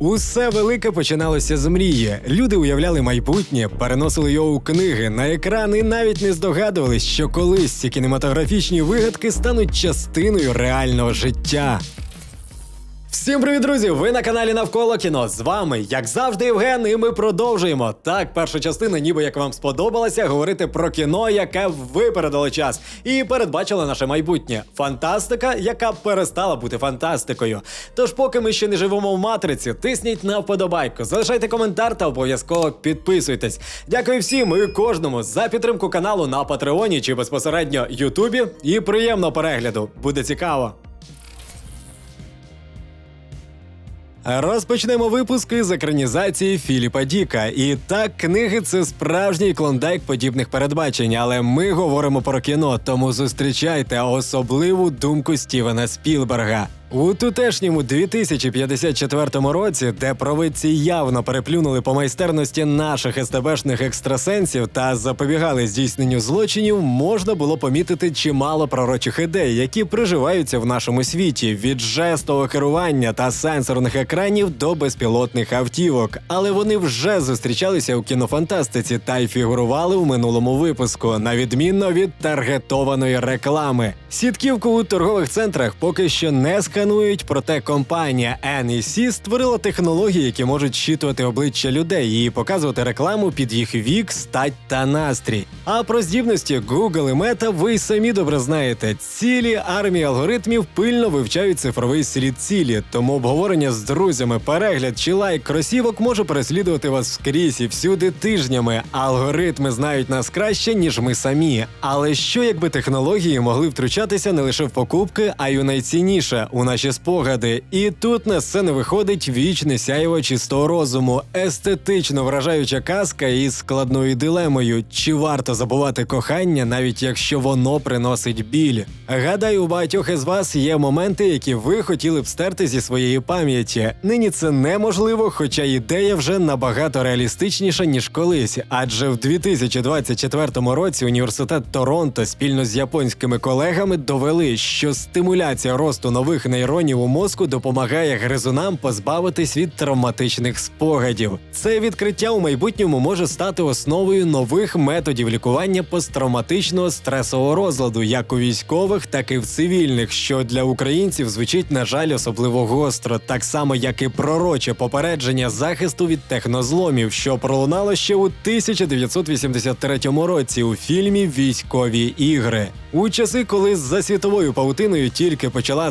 Усе велике починалося з мрії. Люди уявляли майбутнє, переносили його у книги на екран і навіть не здогадувались, що колись ці кінематографічні вигадки стануть частиною реального життя. Всім привіт, друзі! Ви на каналі Навколо кіно. З вами, як завжди, Євген, і ми продовжуємо. Так, перша частина, ніби як вам сподобалася, говорити про кіно, яке випередило час і передбачило наше майбутнє. Фантастика, яка перестала бути фантастикою. Тож, поки ми ще не живемо в матриці, тисніть на вподобайку, залишайте коментар та обов'язково підписуйтесь. Дякую всім і кожному за підтримку каналу на Патреоні чи безпосередньо Ютубі. І приємного перегляду. Буде цікаво. Розпочнемо випуск із екранізації Філіпа Діка. І так, книги це справжній клондайк подібних передбачень, але ми говоримо про кіно, тому зустрічайте особливу думку Стівена Спілберга. У тутешньому 2054 році, де провидці явно переплюнули по майстерності наших СТБшних екстрасенсів та запобігали здійсненню злочинів, можна було помітити чимало пророчих ідей, які приживаються в нашому світі від жестового керування та сенсорних екранів до безпілотних автівок. Але вони вже зустрічалися у кінофантастиці та й фігурували в минулому випуску, на відмінно від таргетованої реклами. Сітківку у торгових центрах поки що не сканують, проте компанія NEC створила технології, які можуть щитувати обличчя людей і показувати рекламу під їх вік, стать та настрій. А про здібності Google і Meta ви самі добре знаєте. Цілі армії алгоритмів пильно вивчають цифровий слід цілі, тому обговорення з друзями, перегляд чи лайк кросівок може переслідувати вас скрізь і всюди тижнями. Алгоритми знають нас краще, ніж ми самі. Але що якби технології могли втручатися не лише в покупки, а й у найцінніше у наші спогади. І тут на сцену виходить вічне сяєво чистого розуму, естетично вражаюча казка із складною дилемою: чи варто забувати кохання, навіть якщо воно приносить біль. Гадаю, у багатьох із вас є моменти, які ви хотіли б стерти зі своєї пам'яті. Нині це неможливо, хоча ідея вже набагато реалістичніша ніж колись. Адже в 2024 році університет Торонто спільно з японськими колегами довели, що стимуляція росту нових нейронів у мозку допомагає гризунам позбавитись від травматичних спогадів. Це відкриття у майбутньому може стати основою нових методів лікування посттравматичного стресового розладу, як у військових, так і в цивільних, що для українців звучить, на жаль, особливо гостро, так само як і пророче попередження захисту від технозломів, що пролунало ще у 1983 році у фільмі Військові ігри. У часи, коли за світовою паутиною тільки почала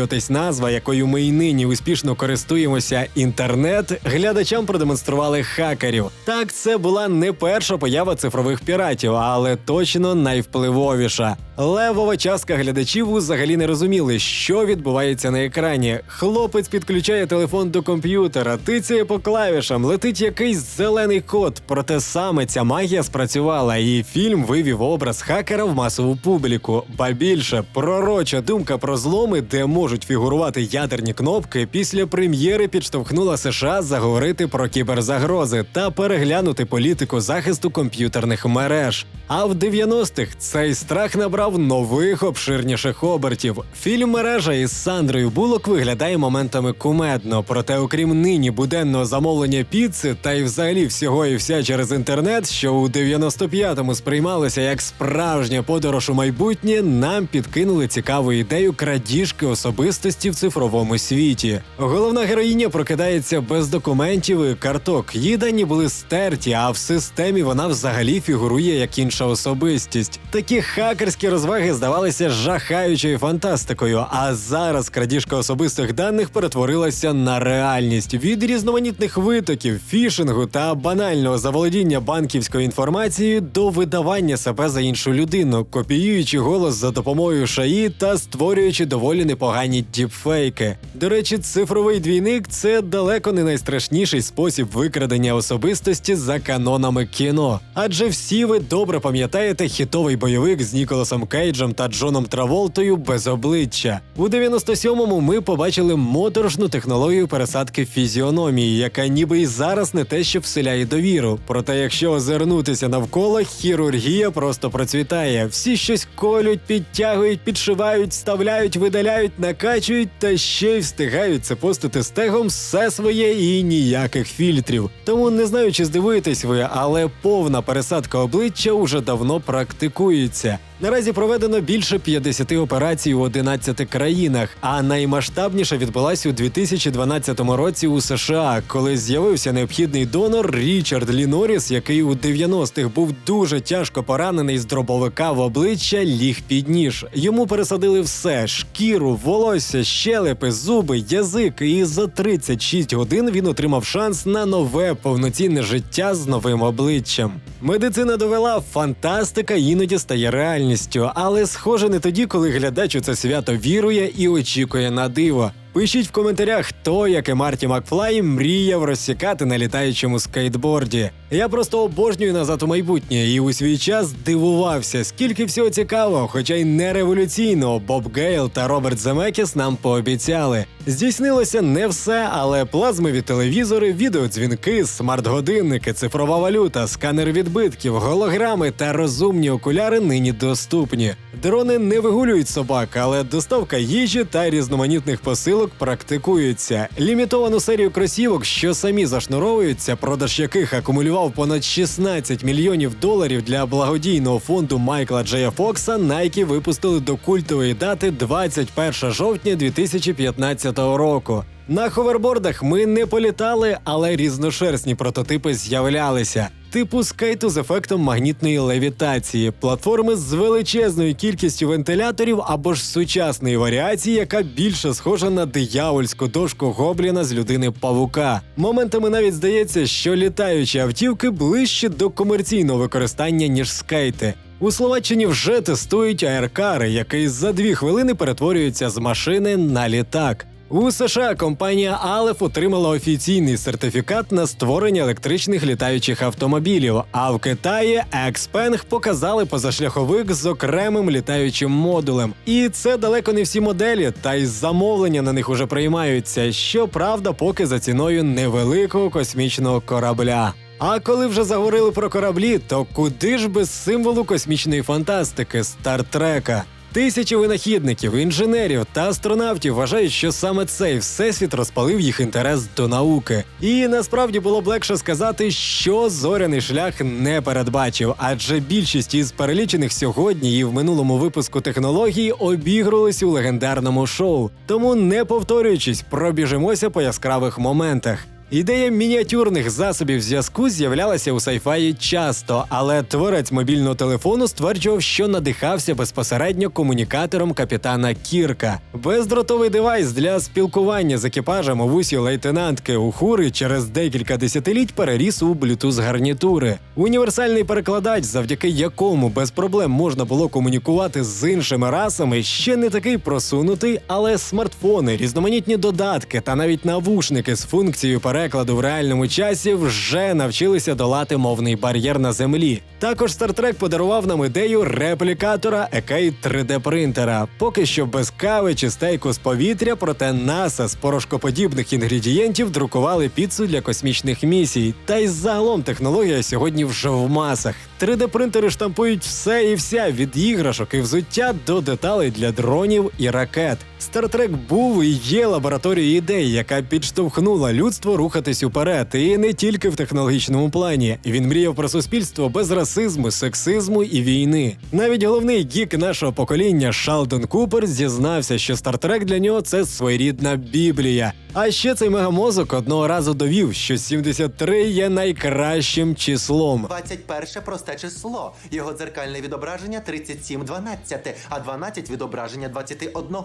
закріплюватись назва, якою ми й нині успішно користуємося, інтернет, глядачам продемонстрували хакерів. Так, це була не перша поява цифрових піратів, але точно найвпливовіша. Левова частка глядачів взагалі не розуміли, що відбувається на екрані. Хлопець підключає телефон до комп'ютера, тицяє по клавішам, летить якийсь зелений код. Проте саме ця магія спрацювала, і фільм вивів образ хакера в масову публіку. Ба більше пророча думка про зломи, де можуть фігурувати ядерні кнопки, після прем'єри підштовхнула США заговорити про кіберзагрози та переглянути політику захисту комп'ютерних мереж. А в 90-х цей страх набрав нових обширніших обертів. Фільм мережа із Сандрою Булок виглядає моментами кумедно, проте, окрім нині буденного замовлення піци та й взагалі всього і вся через інтернет, що у 95-му сприймалося як справжня подорож у майбутнє, нам підкинули цікаву ідею крадіжки особистості в цифровому світі. Головна героїня прокидається без документів і карток. Її дані були стерті, а в системі вона взагалі фігурує як інша особистість. Такі хакерські розваги здавалися жахаючою фантастикою. А зараз крадіжка особистих даних перетворилася на реальність від різноманітних витоків, фішингу та банального заволодіння банківською інформацією до видавання себе за іншу людину, копіюючи голос за допомогою шаї та створюючи доволі непогані діпфейки. До речі, цифровий двійник це далеко не найстрашніший спосіб викрадення особистості за канонами кіно. Адже всі ви добре пам'ятаєте хітовий бойовик з Ніколасом Кейджем та Джоном Траволтою без обличчя. У 97-му ми побачили моторошну технологію пересадки фізіономії, яка ніби і зараз не те, що вселяє довіру. Проте, якщо озирнутися навколо, хірургія просто процвітає. Всі щось колють, підтягують, підшивають, вставляють, видаляють, накачують та ще й встигають це постити стегом все своє і ніяких фільтрів. Тому не знаю, чи здивуєтесь ви, але повна пересадка обличчя уже давно практикується. Наразі проведено більше 50 операцій у 11 країнах, а наймасштабніша відбулася у 2012 році у США, коли з'явився необхідний донор Річард Лі Норріс, який у 90-х був дуже тяжко поранений з дробовика в обличчя, ліг під ніж. Йому пересадили все: шкіру, волосся, щелепи, зуби, язик. І за 36 годин він отримав шанс на нове повноцінне життя з новим обличчям. Медицина довела, фантастика іноді стає реальністю, але схоже не тоді, коли глядач у це свято вірує і очікує на диво. Пишіть в коментарях, хто, як і Марті Макфлай, мріяв розсікати на літаючому скейтборді. Я просто обожнюю назад у майбутнє і у свій час дивувався, скільки всього цікавого, хоча й не революційного, Боб Гейл та Роберт Земекіс нам пообіцяли. Здійснилося не все, але плазмові телевізори, відеодзвінки, смарт-годинники, цифрова валюта, сканер відбитків, голограми та розумні окуляри нині доступні. Дрони не вигулюють собак, але доставка їжі та різноманітних посилок практикується. Лімітовану серію кросівок, що самі зашнуровуються, продаж яких акумулював понад 16 мільйонів доларів для благодійного фонду Майкла Джея Фокса, Nike випустили до культової дати 21 жовтня 2015 року. На ховербордах ми не політали, але різношерстні прототипи з'являлися. Типу скейту з ефектом магнітної левітації, платформи з величезною кількістю вентиляторів або ж сучасної варіації, яка більше схожа на диявольську дошку гобліна з людини павука. Моментами навіть здається, що літаючі автівки ближче до комерційного використання ніж скейти. У Словаччині вже тестують аеркари, який за дві хвилини перетворюється з машини на літак. У США компанія Aleph отримала офіційний сертифікат на створення електричних літаючих автомобілів. А в Китаї Xpeng показали позашляховик з окремим літаючим модулем. І це далеко не всі моделі, та й замовлення на них уже приймаються. Щоправда, поки за ціною невеликого космічного корабля. А коли вже заговорили про кораблі, то куди ж без символу космічної фантастики Стартрека? Тисячі винахідників, інженерів та астронавтів вважають, що саме цей всесвіт розпалив їх інтерес до науки. І насправді було б легше сказати, що зоряний шлях не передбачив, адже більшість із перелічених сьогодні і в минулому випуску технологій обігрувались у легендарному шоу. Тому, не повторюючись, пробіжимося по яскравих моментах. Ідея мініатюрних засобів зв'язку з'являлася у сайфаї часто, але творець мобільного телефону стверджував, що надихався безпосередньо комунікатором капітана Кірка. Бездротовий девайс для спілкування з екіпажем у вусі лейтенантки Ухури через декілька десятиліть переріс у Bluetooth гарнітури. Універсальний перекладач, завдяки якому без проблем можна було комунікувати з іншими расами, ще не такий просунутий, але смартфони, різноманітні додатки та навіть навушники з функцією перекладу в реальному часі вже навчилися долати мовний бар'єр на землі. Також Star Trek подарував нам ідею реплікатора екей 3D принтера. Поки що без кави чи стейку з повітря, проте НАСА з порошкоподібних інгредієнтів друкували піцу для космічних місій. Та й загалом технологія сьогодні вже в масах. 3D принтери штампують все і вся від іграшок і взуття до деталей для дронів і ракет. Star Trek був і є лабораторією ідей, яка підштовхнула людство рухатись уперед, і не тільки в технологічному плані. Він мріяв про суспільство без расизму, сексизму і війни. Навіть головний гік нашого покоління Шалдон Купер зізнався, що Trek для нього це своєрідна біблія. А ще цей мегамозок одного разу довів, що 73 є найкращим числом. 21 просте число. Його дзеркальне відображення 37 12, а 12 відображення 21.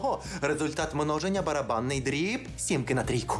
Результат множення барабанний дріб сімки на трійку.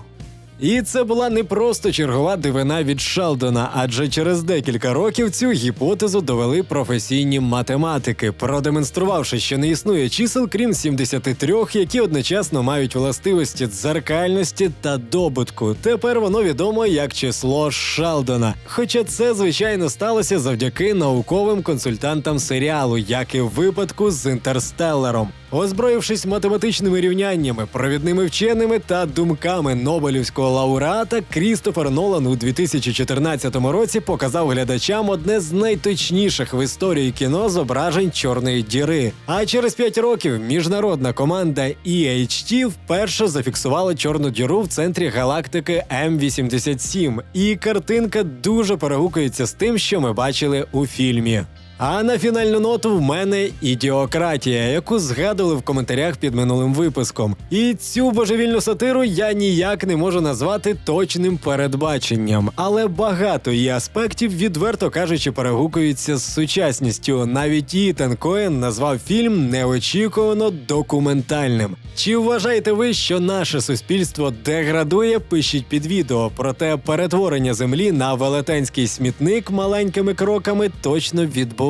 І це була не просто чергова дивина від Шелдона, адже через декілька років цю гіпотезу довели професійні математики, продемонструвавши, що не існує чисел, крім 73, які одночасно мають властивості дзеркальності та добутку. Тепер воно відомо як число Шелдона. Хоча це, звичайно, сталося завдяки науковим консультантам серіалу, як і в випадку з інтерстелларом. Озброївшись математичними рівняннями, провідними вченими та думками Нобелівського лауреата, Крістофер Нолан у 2014 році показав глядачам одне з найточніших в історії кіно зображень чорної діри. А через 5 років міжнародна команда EHT вперше зафіксувала чорну діру в центрі галактики М87. І картинка дуже перегукується з тим, що ми бачили у фільмі. А на фінальну ноту в мене ідіократія, яку згадували в коментарях під минулим випуском. І цю божевільну сатиру я ніяк не можу назвати точним передбаченням, але багато її аспектів, відверто кажучи, перегукуються з сучасністю. Навіть Ітан Коен назвав фільм неочікувано документальним. Чи вважаєте ви, що наше суспільство деградує? Пишіть під відео. Проте перетворення землі на велетенський смітник маленькими кроками точно відбувається,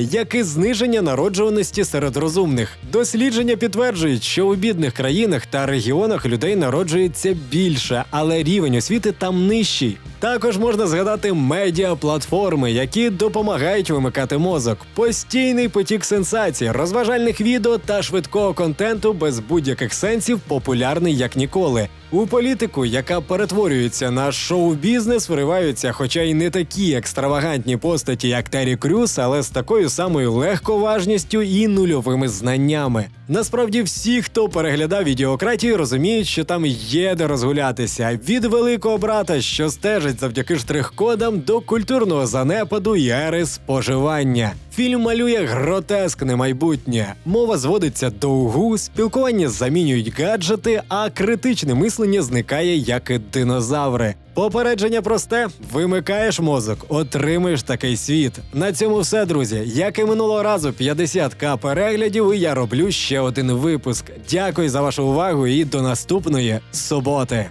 як і зниження народжуваності серед розумних. Дослідження підтверджують, що у бідних країнах та регіонах людей народжується більше, але рівень освіти там нижчий. Також можна згадати медіаплатформи, які допомагають вимикати мозок, постійний потік сенсацій, розважальних відео та швидкого контенту без будь-яких сенсів популярний як ніколи. У політику, яка перетворюється на шоу-бізнес, вриваються, хоча й не такі екстравагантні постаті, як Террі Крюс, але з такою самою легковажністю і нульовими знаннями. Насправді, всі, хто переглядав відеократію, розуміють, що там є де розгулятися від великого брата, що стежить завдяки штрих-кодам, до культурного занепаду і ери споживання. Фільм малює гротескне майбутнє. Мова зводиться до угу, спілкування замінюють гаджети, а критичне мислення зникає як і динозаври. Попередження просте: вимикаєш мозок, отримаєш такий світ. На цьому все, друзі. Як і минулого разу, 50к переглядів, і я роблю ще один випуск. Дякую за вашу увагу і до наступної суботи.